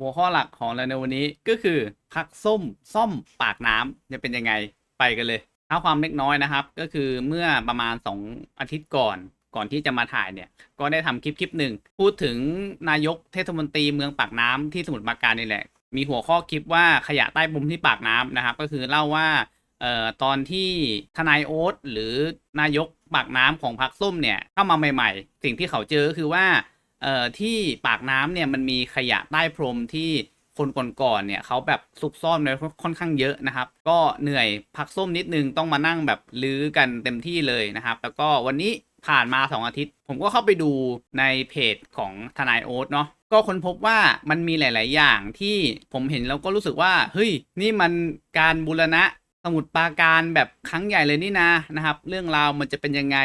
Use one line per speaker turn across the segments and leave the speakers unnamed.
หัวข้อหลักของเราในวันนี้ก็คือพักส้มซ่อมปากน้ำจะเป็นยังไงไปกันเลยเท้าความเล็กน้อยนะครับ ก็คือเมื่อประมาณ 2 อาทิตย์ก่อนก่อนที่จะมาถ่ายเนี่ย ก็ได้ทำคลิปคลิปหนึ่งพูดถึงนายกเทศมนตรีเมืองปากน้ำที่สมุทรปราการนี่แหละ มีหัวข้อคลิปว่าขยะใต้บุมที่ปากน้ำนะครับ ก็คือเล่าว่าเอ่อตอนที่ทนายโอ๊ตหรือนายกปากน้ำของพรรคส้มเนี่ยเข้ามาใหม่ ๆ สิ่งที่เขาเจอคือว่า เอ่อที่ปากน้ำเนี่ยมันมีขยะใต้พรมที่คนก่อนๆเนี่ยเขาแบบซุกซ่อนไว้ค่อนข้างเยอะนะครับ ก็เหนื่อยพักส้มนิดนึงต้องมานั่งแบบลื้อกันเต็มที่เลยนะครับ แล้วก็วันนี้ผ่านมา 2 อาทิตย์ ผมก็เข้าไปดูในเพจของทนายโอ๊ตเนาะก็ค้นพบว่ามันมีหลาย ๆ อย่างที่ผมเห็นแล้วก็รู้สึกว่า เฮ้ย นี่มันการบูรณะสมุดปาการแบบครั้งใหญ่เลยนี่นะนะครับ เรื่องราวมันจะเป็นยังไง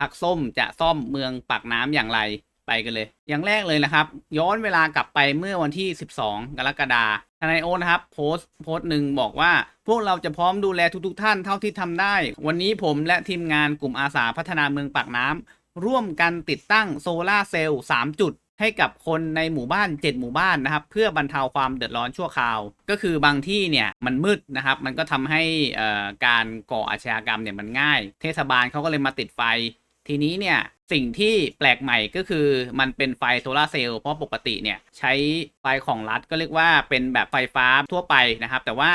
พักส้มจะซ่อมเมืองปากน้ำอย่างไร ไปกันเลย อย่างแรกเลยนะครับ ย้อนเวลากลับไปเมื่อวันที่ 12 กรกฎาคมทนายโอนะครับโพสต์โพสต์หนึ่งบอกว่า พวกเราจะพร้อมดูแลทุกๆ ท่านเท่าที่ทำได้ วันนี้ผมและทีมงานกลุ่มอาสาพัฒนาเมืองปากน้ำร่วมกันติดตั้งโซลาร์เซลล์3จุดให้กับคนในหมู่บ้าน 7 หมู่บ้านนะครับ เพื่อบรรเทาความเดือดร้อนชั่วคราว ก็คือบางที่เนี่ยมันมืดนะครับ มันก็ทำให้การก่ออาชญากรรมเนี่ยมันง่าย เทศบาลเขาก็เลยมาติดไฟ ทีนี้เนี่ยสิ่งที่แปลกใหม่ก็คือมันเป็นไฟโซลาเซลล์เพราะปกติเนี่ยใช้ไฟของรัฐก็เรียกว่าเป็นแบบไฟฟ้าทั่วไปนะครับ แต่ว่า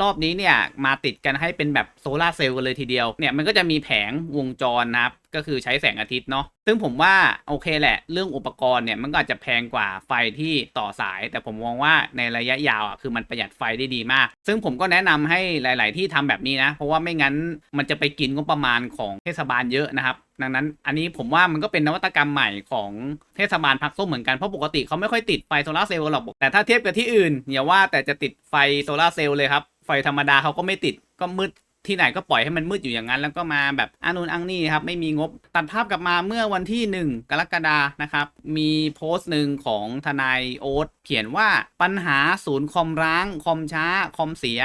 รอบนี้เนี่ยมาติดกันให้เป็นแบบโซลาเซลล์กันเลยทีเดียวเนี่ยมันก็จะมีแผงวงจรนะครับ ก็คือใช้แสงอาทิตย์เนาะซึ่งผมว่าโอเคแหละ เรื่องอุปกรณ์เนี่ยมันก็อาจจะแพงกว่าไฟที่ต่อสาย แต่ผมมองว่าในระยะยาวอะคือมันประหยัดไฟได้ดีมาก ซึ่งผมก็แนะนำให้หลาย ๆ ที่ทำแบบนี้นะ เพราะว่าไม่งั้นมันจะไปกินงบประมาณของเทศบาลเยอะนะครับดังนั้นอันนี้ผมว่ามันก็เป็นนวัตกรรมใหม่ของเทศบาลพักส้มเหมือนกัน เพราะปกติเขาไม่ค่อยติดไฟโซลาเซลล์หรอก แต่ถ้าเทียบกับที่อื่นอย่าว่าแต่จะติดไฟโซลาเซลล์เลยครับ ไฟธรรมดาเขาก็ไม่ติดก็มืด ที่ไหนก็ปล่อยให้มันมืดอยู่อย่างนั้น แล้วก็มาแบบอานุนอังนี่ครับไม่มีงบตัดภาพกลับมาเมื่อวันที่ 1 กรกฎานะครับ มีโพสต์หนึ่งของทนายโอ๊ตเขียนว่าปัญหาศูนย์คอมร้าง คอมช้า คอมเสีย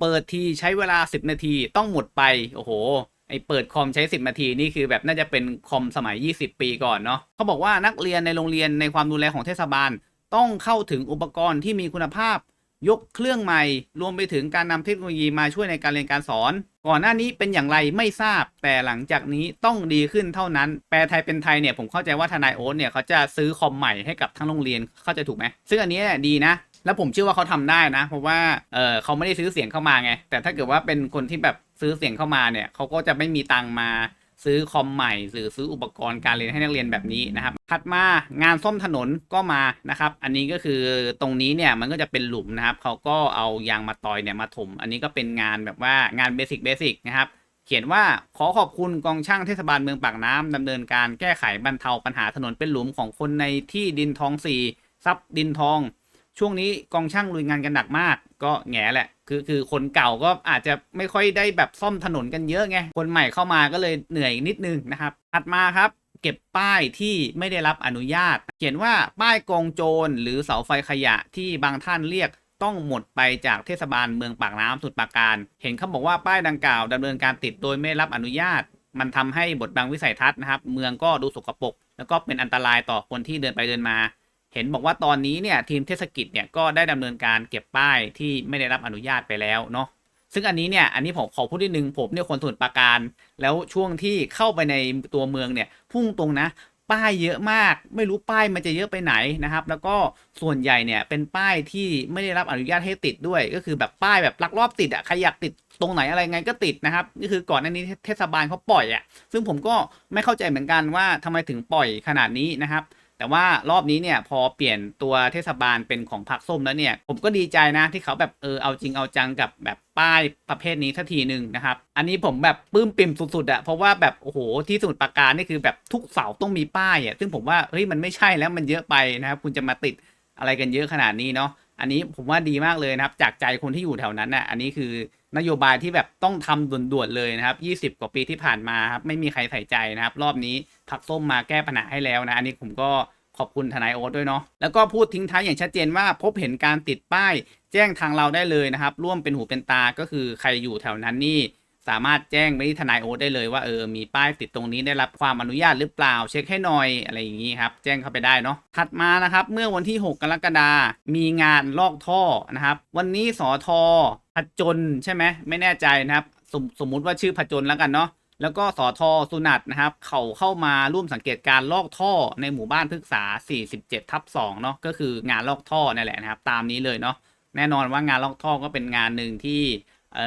เปิดทีใช้เวลา 10 นาทีต้องหมดไป โอ้โหไอเปิดคอมใช้ 10 นาทีนี่คือแบบน่าจะเป็นคอมสมัย 20 ปีก่อนเนาะเขาบอกว่านักเรียนในโรงเรียนในความดูแลของเทศบาล ต้องเข้าถึงอุปกรณ์ที่มีคุณภาพ ยกเครื่องใหม่ รวมไปถึงการนำเทคโนโลยีมาช่วยในการเรียนการสอน ก่อนหน้านี้เป็นอย่างไรไม่ทราบ แต่หลังจากนี้ต้องดีขึ้นเท่านั้น แปลไทยเป็นไทยเนี่ยผมเข้าใจว่าทนายโอ๊ตเนี่ยเขาจะซื้อคอมใหม่ให้กับทั้งโรงเรียนเข้าใจถูกไหมซึ่งอันนี้ดีนะแล้วผมเชื่อว่าเขาทำได้นะ เพราะว่าเออเขาไม่ได้ซื้อเสียงเข้ามาไง แต่ถ้าเกิดว่าเป็นคนที่แบบซื้อเสียงเข้ามาเนี่ยเขาก็จะไม่มีตังมา ซื้อคอมใหม่หรือซื้ออุปกรณ์การเรียนให้นักเรียนแบบนี้นะครับถัดมางานซ่อมถนนก็มานะครับ อันนี้ก็คือตรงนี้เนี่ยมันก็จะเป็นหลุมนะครับเขาก็เอายางมาตอยเนี่ยมาถม อันนี้ก็เป็นงานแบบว่างานเบสิกเบสิกนะครับเขียนว่าขอขอบคุณกองช่างเทศบาลเมืองปากน้ำดำเนินการแก้ไขบรรเทาปัญหาถนนเป็นหลุมของคนในที่ดินทองสี่ซับดินทอง ช่วงนี้กองช่างลุยงานกันหนักมาก ก็แง่แหละ คือคือคนเก่าก็อาจจะไม่ค่อยได้แบบซ่อมถนนกันเยอะไง คนใหม่เข้ามาก็เลยเหนื่อยนิดนึงนะครับ ถัดมาครับ เก็บป้ายที่ไม่ได้รับอนุญาต เขียนว่าป้ายกองโจรหรือเสาไฟขยะที่บางท่านเรียกต้องหมดไปจากเทศบาลเมืองปากน้ำสุดปราการ เห็นเขาบอกว่าป้ายดังกล่าวดำเนินการติดโดยไม่รับอนุญาต มันทำให้บทบังวิสัยทัศน์นะครับ เมืองก็ดูสกปรกแล้วก็เป็นอันตรายต่อคนที่เดินไปเดินมา เห็นบอกว่าตอนนี้เนี่ยทีมเทศกิจเนี่ยก็ได้ดำเนินการเก็บป้ายที่ไม่ได้รับอนุญาตไปแล้วเนาะซึ่งอันนี้เนี่ยอันนี้ผมขอพูดนิดนึงผมเนี่ยคนสมุทรปราการ แล้วช่วงที่เข้าไปในตัวเมืองเนี่ยพุ่งตรงนะป้ายเยอะมาก ไม่รู้ป้ายมันจะเยอะไปไหนนะครับ แล้วก็ส่วนใหญ่เนี่ยเป็นป้ายที่ไม่ได้รับอนุญาตให้ติดด้วย ก็คือแบบป้ายแบบลักลอบติดอะใครอยากติดตรงไหนอะไรไงก็ติดนะครับนี่คือก่อนหน้านี้เทศบาลเขาปล่อยอะซึ่งผมก็ไม่เข้าใจเหมือนกันว่าทำไมถึงปล่อยขนาดนี้นะครับ แต่ว่ารอบนี้เนี่ยพอเปลี่ยนตัวเทศบาลเป็นของพรรคส้มแล้วเนี่ย ผมก็ดีใจนะที่เขาแบบเออเอาจริงเอาจังกับแบบป้ายประเภทนี้ทัทีหนึ่งนะครับ อันนี้ผมแบบปลื้มปิ่มสุดๆอะเพราะว่าแบบโอ้โหที่สมุทรปราการนี่คือแบบทุกเสาต้องมีป้ายอะซึ่งผมว่าเฮ้ยมันไม่ใช่แล้วมันเยอะไปนะครับ คุณจะมาติดอะไรกันเยอะขนาดนี้เนาะอันนี้ผมว่าดีมากเลยนะครับ จากใจคนที่อยู่แถวนั้นน่ะอันนี้คือ นโยบายที่แบบต้องทำด่วนๆเลยนะครับ 20 กว่าปีที่ผ่านมาครับไม่มีใครใส่ใจนะครับ รอบนี้พักส้มมาแก้ปัญหาให้แล้วนะ อันนี้ผมก็ขอบคุณทนายโอ๊ตด้วยเนาะแล้วก็พูดทิ้งท้ายอย่างชัดเจนว่าพบเห็นการติดป้าย แจ้งทางเราได้เลยนะครับ ร่วมเป็นหูเป็นตาก็คือใครอยู่แถวนั้นนี่ สามารถแจ้งไปที่ทนายโอ๊ตได้เลยว่าเออมีป้ายติดตรงนี้ได้รับความอนุญาตหรือเปล่า เช็คให้หน่อยอะไรอย่างนี้ครับ แจ้งเข้าไปได้เนาะถัดมานะครับ เมื่อวันที่ 6 กรกฎามีงานลอกท่อนะครับ วันนี้สอทอผจญใช่ไหมไม่แน่ใจนะครับสมสมมุติว่าชื่อผจญแล้วกันเนาะแล้วก็สอทอสุนัตนะครับ เขาเข้ามาร่วมสังเกตการลอกท่อในหมู่บ้านพฤกษา 47 ทับ2เนาะก็คืองานลอกท่อนั่แหละนะครับ ตามนี้เลยเนาะแน่นอนว่างานลอกท่อก็เป็นงานหนึ่งที่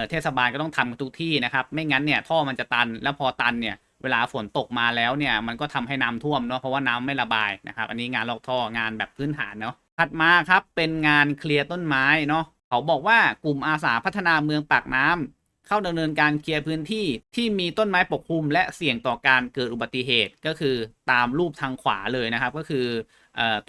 เทศบาลก็ต้องทำทุกที่นะครับ ไม่งั้นเนี่ยท่อมันจะตันแล้วพอตันเนี่ยเวลาฝนตกมาแล้วเนี่ยมันก็ทำให้น้ำท่วมเนาะเพราะว่าน้ำไม่ระบายนะครับ อันนี้งานลอกท่องานแบบพื้นฐานเนาะถัดมาครับเป็นงานเคลียร์ต้นไม้เนาะเขาบอกว่ากลุ่มอาสาพัฒนาเมืองปากน้ำเข้าดำเนินการเคลียร์พื้นที่ที่มีต้นไม้ปกคลุม และเสี่ยงต่อการเกิดอุบัติเหตุก็คือตามรูปทางขวาเลยนะครับ ก็คือ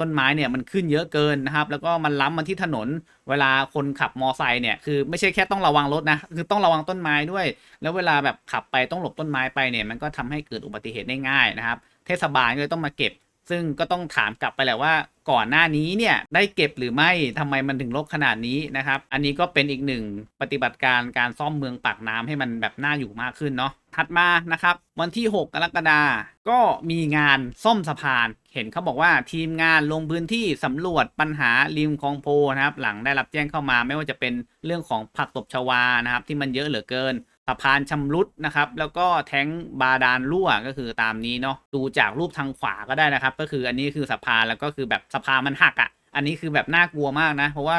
ต้นไม้เนี่ยมันขึ้นเยอะเกินนะครับ แล้วก็มันล้ำมาที่ถนน เวลาคนขับมอไซค์เนี่ยคือไม่ใช่แค่ต้องระวังรถนะคือต้องระวังต้นไม้ด้วย แล้วเวลาแบบขับไปต้องหลบต้นไม้ไปเนี่ยมันก็ทำให้เกิดอุบัติเหตุได้ง่ายนะครับ เทศบาลก็เลยต้องมาเก็บ ซึ่งก็ต้องถามกลับไปแหละว่าก่อนหน้านี้เนี่ยได้เก็บหรือไม่ทำไมมันถึงรกขนาดนี้นะครับ อันนี้ก็เป็นอีกหนึ่งปฏิบัติการการซ่อมเมืองปากน้ำให้มันแบบน่าอยู่มากขึ้นเนาะถัดมานะครับ วันที่ 6 กรกฎาก็มีงานซ่อมสะพาน เห็นเขาบอกว่าทีมงานลงพื้นที่สำรวจปัญหาริมคลองโพนะครับ หลังได้รับแจ้งเข้ามาไม่ว่าจะเป็นเรื่องของผักตบชวานะครับที่มันเยอะเหลือเกินะพานชำรุดนะครับ แล้วก็แท้งบาดาลรั่วก็คือตามนี้เนาะดูจากรูปทางขวาก็ได้นะครับ ก็คืออันนี้คือสะพานแล้วก็คือแบบสะพานมันหักอะ่ะ อันนี้คือแบบน่ากลัวมากนะ เพราะว่า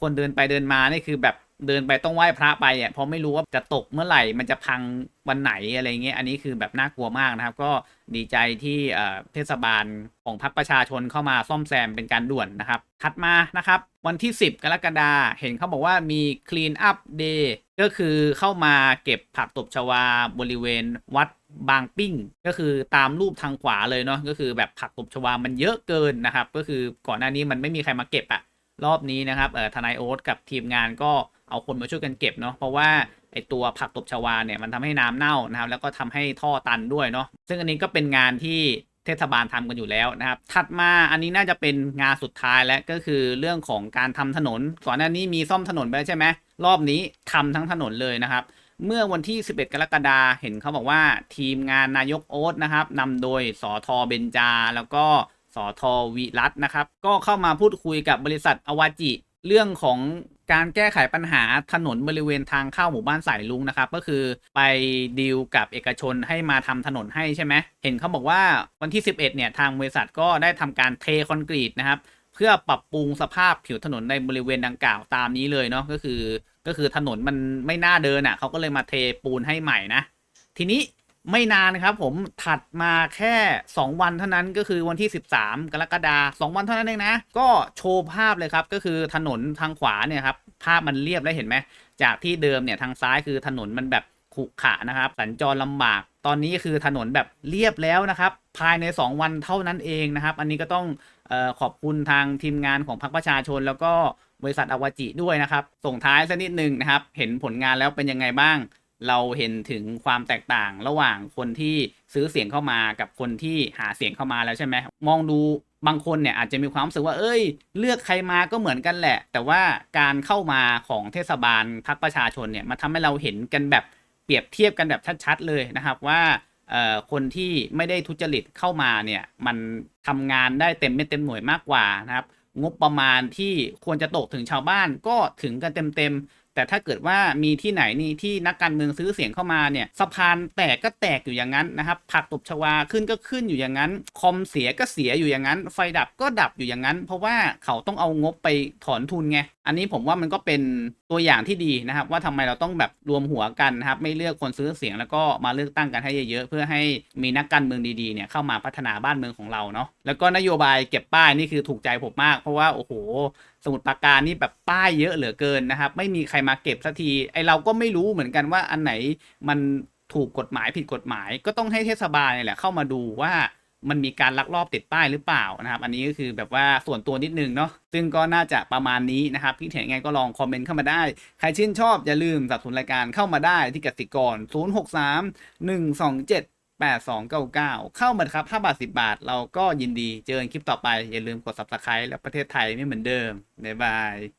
คนเดินไปเดินมานี่คือแบบ เดินไปต้องไหว้พระไปอะเพราะไม่รู้ว่าจะตกเมื่อไหร่ มันจะพังวันไหนอะไรเงี้ย อันนี้คือแบบน่ากลัวมากนะครับ ก็ดีใจที่เทศบาลของพรรคประชาชนเข้ามาซ่อมแซมเป็นการด่วนนะครับ ถัดมานะครับ วันที่ 10 กรกฎาเห็นเขาบอกว่ามี clean up day ก็คือเข้ามาเก็บผักตบชวาบริเวณวัดบางปิ้ง ก็คือตามรูปทางขวาเลยเนาะก็คือแบบผักตบชวามันเยอะเกินนะครับ ก็คือก่อนหน้านี้มันไม่มีใครมาเก็บอะรอบนี้นะครับเอ่อทนายโอ๊ตกับทีมงานก็ เอาคนมาช่วยกันเก็บเนาะเพราะว่าไอตัวผักตบชวาเนี่ยมันทำให้น้ำเน่านะครับแล้วก็ทำให้ท่อตันด้วยเนาะซึ่งอันนี้ก็เป็นงานที่เทศบาลทำกันอยู่แล้วนะครับ ถัดมาอันนี้น่าจะเป็นงานสุดท้ายและก็คือเรื่องของการทำถนน ก่อนหน้านี้มีซ่อมถนนไปใช่ไหมรอบนี้ทำทั้งถนนเลยนะครับ เมื่อวันที่ 11 กรกฎาเห็นเขาบอกว่าทีมงานนายกโอ๊ตนะครับนำโดยสอทอเบนจา แล้วก็สอทอวิรัตนะครับ ก็เข้ามาพูดคุยกับบริษัทอวาจิ เรื่องของ การแก้ไขปัญหาถนนบริเวณทางเข้าหมู่บ้านสายลุงนะครับ ก็คือไปดีลกับเอกชนให้มาทำถนนให้ใช่ไหมเห็นเขาบอกว่าวันที่ 11เนี่ยทางบริษัทก็ได้ทำการเทคอนกรีตนะครับ เพื่อปรับปรุงสภาพผิวถนนในบริเวณดังกล่าวตามนี้เลยเนาะก็คือก็คือถนนมันไม่น่าเดินอะเขาก็เลยมาเทปูนให้ใหม่นะ ทีนี้ ไม่นานครับผมถัดมาแค่ 2 วันเท่านั้นก็คือวันที่ 13 กรกฎาคม2วันเท่านั้นเองนะ ก็โชว์ภาพเลยครับ ก็คือถนนทางขวาเนี่ยครับ ภาพมันเรียบแล้วเห็นไหม จากที่เดิมเนี่ยทางซ้ายคือถนนมันแบบขรุขระนะครับ สัญจรลำบาก ตอนนี้คือถนนแบบเรียบแล้วนะครับ ภายใน 2 วันเท่านั้นเองนะครับ อันนี้ก็ต้องออขอบคุณทางทีมงานของพรรคประชาชนแล้วก็บริษัทอวจิด้วยนะครับ ส่งท้ายสักนิดนึงนะครับ เห็นผลงานแล้วเป็นยังไงบ้าง เราเห็นถึงความแตกต่างระหว่างคนที่ซื้อเสียงเข้ามากับคนที่หาเสียงเข้ามาแล้วใช่ไหมมองดูบางคนเนี่ยอาจจะมีความรู้สึกว่าเอ้ย เลือกใครมาก็เหมือนกันแหละ แต่ว่าการเข้ามาของเทศบาลพรรคประชาชนเนี่ยมาทำให้เราเห็นกันแบบเปรียบเทียบกันแบบชัดๆเลยนะครับว่าคนที่ไม่ได้ทุจริตเข้ามาเนี่ยมันทำงานได้เต็มเม็ดเต็มหน่วยมากกว่านะครับงบประมาณที่ควรจะตกถึงชาวบ้านก็ถึงกันเต็มๆ แต่ถ้าเกิดว่ามีที่ไหนนี่ที่นักการเมืองซื้อเสียงเข้ามาเนี่ยสะพานแตกก็แตกอยู่อย่างนั้นนะครับผักตบชวาขึ้นก็ขึ้นอยู่อย่างนั้น คอมเสียก็เสียอยู่อย่างนั้น ไฟดับก็ดับอยู่อย่างนั้น เพราะว่าเขาต้องเอางบไปถอนทุนไงอันนี้ผมว่ามันก็เป็นตัวอย่างที่ดีนะครับ ว่าทำไมเราต้องแบบรวมหัวกันนะครับ ไม่เลือกคนซื้อเสียงแล้วก็มาเลือกตั้งกันให้เยอะๆเพื่อให้มีนักการเมืองดีๆเนี่ยเข้ามาพัฒนาบ้านเมืองของเราเนาะแล้วก็นโยบายเก็บป้ายนี่คือถูกใจผมมาก เพราะว่าโอ้โห สมุดปากการนี่แบบป้ายเยอะเหลือเกินนะครับ ไม่มีใครมาเก็บสักทีไอเราก็ไม่รู้เหมือนกันว่าอันไหนมันถูกกฎหมายผิดกฎหมาย ก็ต้องให้เทศบาลเนี่ยแหละเข้ามาดูว่ามันมีการลักลอบติดป้ายหรือเปล่านะครับ อันนี้ก็คือแบบว่าส่วนตัวนิดนึงเนาะซึ่งก็น่าจะประมาณนี้นะครับพี่เห็นไงก็ลองคอมเมนต์เข้ามาได้ ใครชื่นชอบอย่าลืมสับสนุนรายการเข้ามาได้ที่กสิกร 063 127 8299 เข้ามาครับ 5 บาท 10 บาท เราก็ยินดีเจอกันคลิปต่อไป อย่าลืมกด subscribe แล้วประเทศไทยไม่เหมือนเดิม บ๊ายบาย